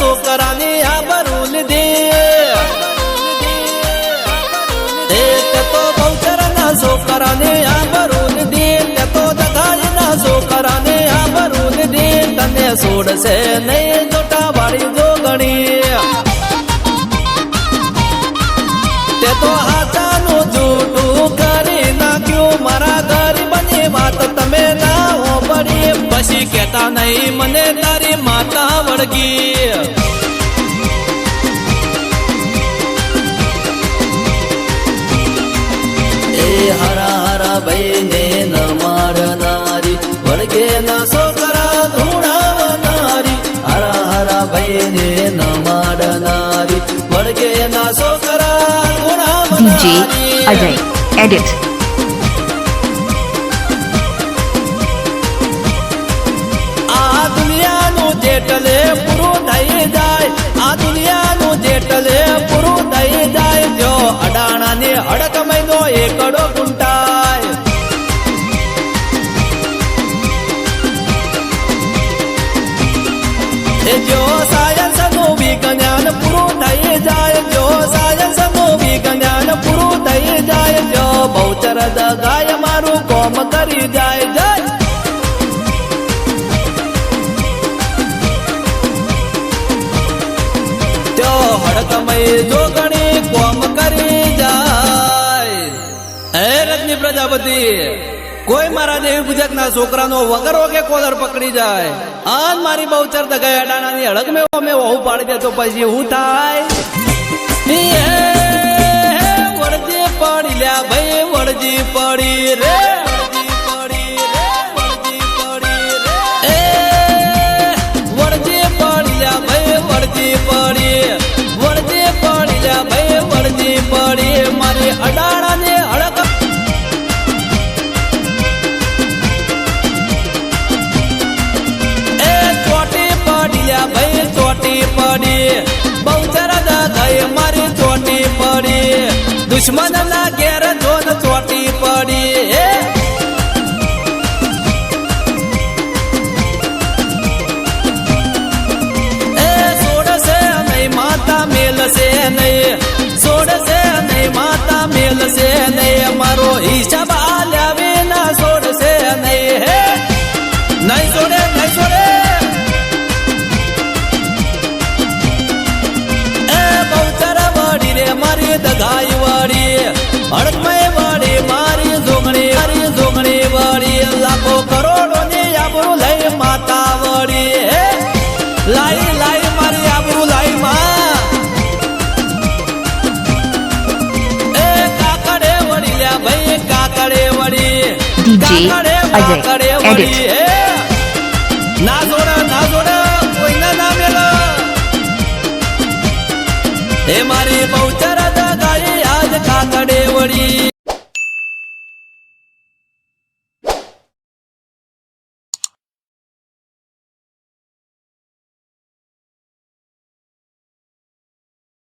છોકરાની આબરૂ લીધી એ તે તો બહુચરના છોકરાને આબરૂ લીધી તે તો દગાઈના છોકરાને આબરૂ લીધી તને છોડશે નહીં જોટા વાળી જોગણી તે તો હાચાનું જૂઠું કરી નાખ્યું મારા ગરીબની વાત તમે ના ઓબડી પછી કેતા નહીં મને તારી માતા વળગી ભાઈને ન મારનારી વળગે ન છોકરા ધૂણાવનારી હરા હરા ભાઈને ન મારનારી વળગે ન છોકરા ધૂણાવનારી અજય Edit. કરી જાય જાય. જો હડકમય કોમ કરી જાય. હે રજની પ્રજાપતિ, કોઈ મારા જેવી ગુજરાતના છોકરાનો વગરો કે કોલર પકડી જાય. આજ મારી બહુચર દગાઈ અડાણાની હડક મેં અમે વહુ પાડી દે તો પછી હું થાય. વળજી પડી લ્યા ભાઈ, વળજી પડી રે. અડાણાને હડક એ ચોટી પડી ભાઈ, ચોટી પડી. બહુચર દાદાએ મારી ચોટી પડી. દુશ્મન ના ઘેર મેલશે નહીં મારો હિસાબ આલ્યા વિના છોડશે નહીં, હે? નહીં છોડે નહીં છોડે. મારી દગાઈ વાડી હડકમય વાડી મારી જોગણી લાખો કરોડો ની આબરૂ લઈ માતા હે? લાઈ DJ અજય એડિટ ના જોડે ના જોડે, કોઈના ના મેલા હે મારી બહુચર ગાડી આજ કાકડે વળી.